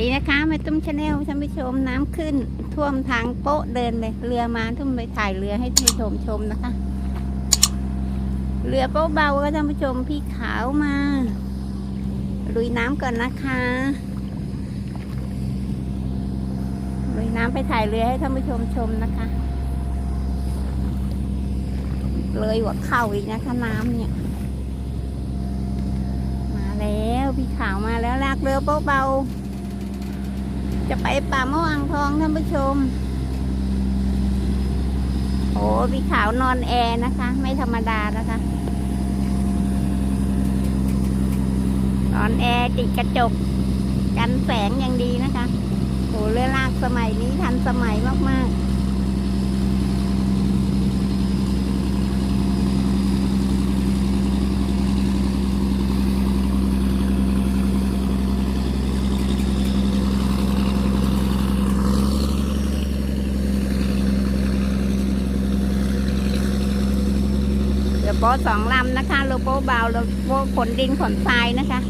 ดีนะคะแม่ตุ้มชาแนลท่านผู้ชมน้ำขึ้น ท่วมทางโป๊ะเดินเลยเรือมาทุ่มไปถ่ายเรือให้ท่านผู้ชมชมนะคะ เรือโป๊ะเบาก็ท่านผู้ชมพี่ขาวมาลุยน้ำก่อนนะคะลุยน้ำไปถ่ายเรือให้ท่านผู้ชมชมนะคะ เลยหัวเข่าอีกนะคะน้ำเนี่ยมาแล้วพี่ขาวมาแล้วลากเรือโป๊ะเบา จะไปป่าม่วงทองท่านผู้ชม โอ้พี่ขาวนอนแอร์นะคะ ไม่ธรรมดานะคะ นอนแอร์ติดกระจก กันแสงอย่างดีนะคะโอ้เรือลากสมัยนี้ทันสมัยมากๆ โป๊สองลำนะคะโลโป๊เบาโลโป๊ขนดินขนทรายนะคะ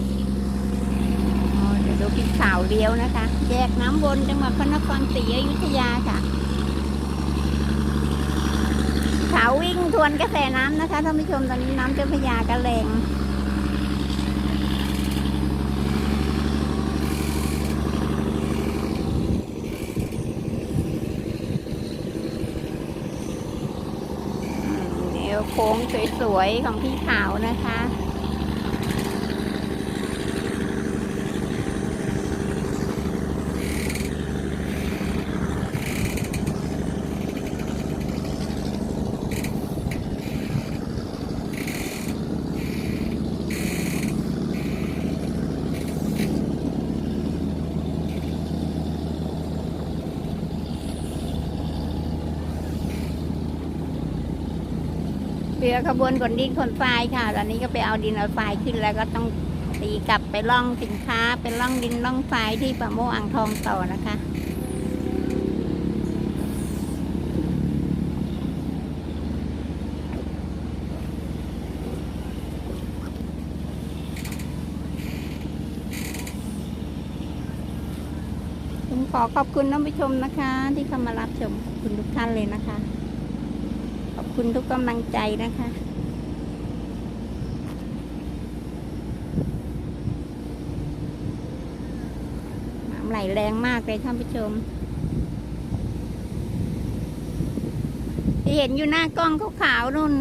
เดี๋ยวดูกินขาวเลี้ยวนะคะ แยกน้ำวนจังหวัดพระนครศรีอยุธยาค่ะขาววิ่งทวนกระแสน้ำนะคะท่านผู้ชมตอนนี้น้ำเจ้าพระยากระแรงอืมเดี๋ยวโค้งสวยๆของพี่ขาวนะคะ เรือขบวนขนดินขนทรายค่ะ ตอนนี้ก็ไปเอาดินเอาทรายขึ้นแล้วก็ต้องตีกลับไปล่องสินค้าเป็นล่องดินล่องทรายที่ป่าโมอ่างทองต่อนะคะขอขอบคุณท่านผู้ชมนะคะ ที่เข้ามารับชมคุณทุกท่านเลยนะคะ คุณทุกกำลังใจนะคะ น้ำไหลแรงมากเลยท่านผู้ชม เห็นอยู่หน้ากล้องขาวๆนุ่น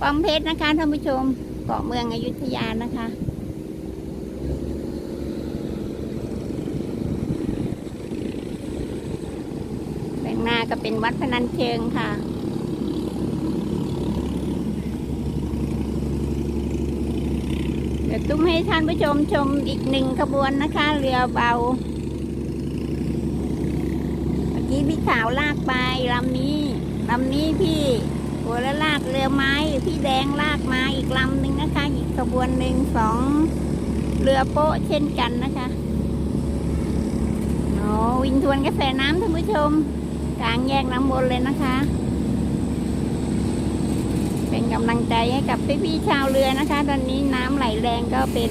ปอมเพชรนะคะท่านผู้ชม เกาะเมืองอยุธยานะคะ แบงห น้าก็เป็นวัดพนัญเชิงค่ะ เดี๋ยวตุ้มให้ท่านผู้ชมชมอีกหนึ่งขบวนนะคะ เรือเบา เมื่อกี้พี่ขาวลากไปลำนี้ลำนี้พี่หัวละลากเรือไม้ พี่แดงลากมาอีกลำหนึ่งนะคะ อีกขบวนหนึ่งสองเรือโป๊ะเช่นกันนะคะโอ้วิ่งทวนกระแสน้ำท่านผู้ชม กลางแยกน้ำวนเลยนะคะ เป็นกำลังใจให้กับพี่ๆชาวเรือนะคะ ตอนนี้น้ำไหลแรงก็เป็น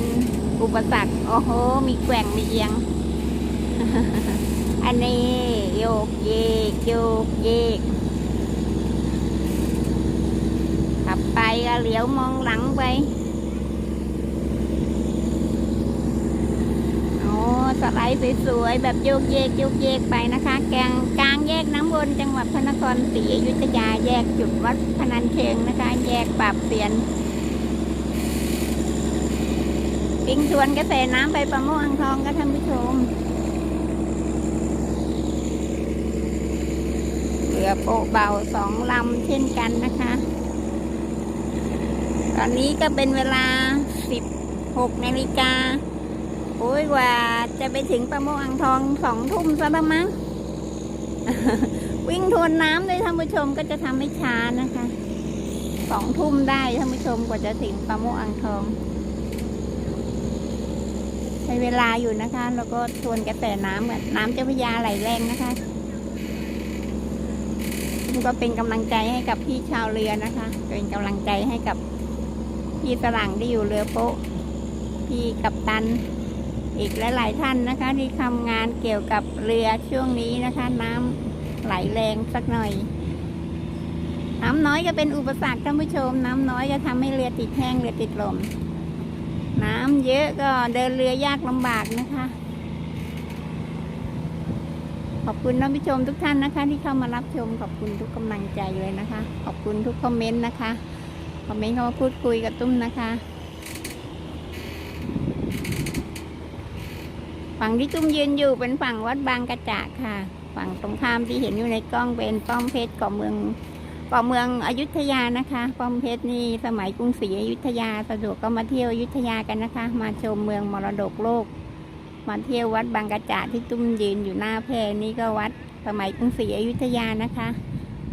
อุปสรรคโอ้โห มีแกว่งมีเอียง อันนี้โยกเยกโยกเยกขับไปก็เหลียวมองหลังไปโอ้สไลด์สวยๆแบบโยกเยกโยกเยกไปนะคะ แกงกลาง กน้ำวนจังหวัดพระนครศรีอยุธยาแยกจุดวัดพนัญเชิงนะคะ แยกปราบเปลี่ยนปิงชวนกระแสน้ำไปประโมงอ่างทองก็ท่านผู้ชมเรือโปะเบาสองลำเช่นกันนะคะ ตอนนี้ก็เป็นเวลาสิบหกนาฬิกาโอ้ยว่าจะไปถึงประโมงอ่างทองสองทุ่มซะแล้วมั้ง วิ่งทวนน้ำด้วยท่านผู้ชมก็จะทำให้ช้านะคะสองทุ่มได้ท่านผู้ชมกว่าจะถึงประโมอ่างทองใช้เวลาอยู่นะคะ แล้วก็ทวนกระแสน้ำเหมือนน้ำเจ้าพระยาไหลแรงนะคะก็เป็นกำลังใจให้กับพี่ชาวเรือนะคะ เป็นกำลังใจให้กับพี่ฝรั่งที่อยู่เรือโป๊ะ พี่กัปตัน อีกหลายๆท่านนะคะ ที่ทำงานเกี่ยวกับเรือช่วงนี้นะคะ น้ำไหลแรงสักหน่อย น้ำน้อยก็เป็นอุปสรรคท่านผู้ชม น้ำน้อยก็ทำให้เรือติดแห้งเรือติดลม น้ำเยอะก็เดินเรือยากลำบากนะคะ ขอบคุณท่านผู้ชมทุกท่านนะคะ ที่เข้ามารับชมขอบคุณทุกกำลังใจเลยนะคะ ขอบคุณทุกคอมเมนต์นะคะคอมเมนต์เข้ามาพูดคุยกับตุ้มนะคะ ฝั่งที่ตุ้มยืนอยู่เป็นฝั่งวัดบางกระจากค่ะ ฝั่งตรงข้ามที่เห็นอยู่ในกล้องเป็นป้อมเพชรเกาะเมืองเกาะเมืองอยุธยานะคะ ป้อมเพชรนี่สมัยกรุงศรีอยุธยาสะดวกก็มาเที่ยวอยุธยากันนะคะ มาชมเมืองมรดกโลก มาเที่ยววัดบางกระจากที่ตุ้มยืนอยู่หน้าแพรนี่ก็วัดสมัยกรุงศรีอยุธยานะคะ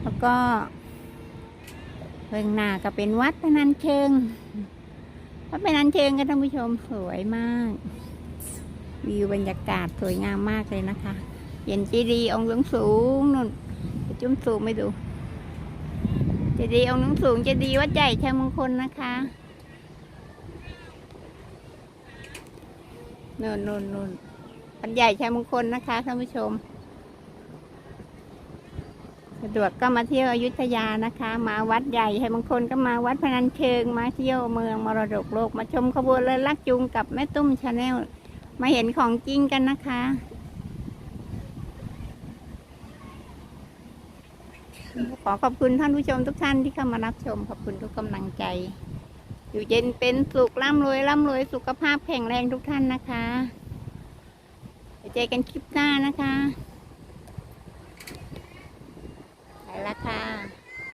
แล้วก็เพิงหน้าก็เป็นวัดพนัญเชิงวัดพนัญเชิงกันท่านผู้ชมสวยมาก วิวบรรยากาศสวยงามมากเลยนะคะเห็นเจดีย์องค์หลวงสูงนู่นจุ้มสูงไม่ดูเจดีย์องค์หลวงสูงเจดีย์วัดใหญ่ชัยมงคลนะคะนู่นนู่นนู่นวัดใหญ่ชัยมงคลนะคะท่านผู้ชมสะดวกก็มาเที่ยวอยุธยานะคะ มาวัดใหญ่ชัยมงคลก็มาวัดพนัญเชิง มาเที่ยวเมืองมรดกโลก มาชมขบวนเรือลักจูงกับแม่ตุ้มชาแนล มาเห็นของจริงกันนะคะ ขอขอบคุณท่านผู้ชมทุกท่านที่เข้ามารับชม ขอบคุณทุกกำลังใจ อยู่เย็นเป็นสุขร่ำรวยร่ำรวยสุขภาพแข็งแรงทุกท่านนะคะเจอกันคลิปหน้านะคะ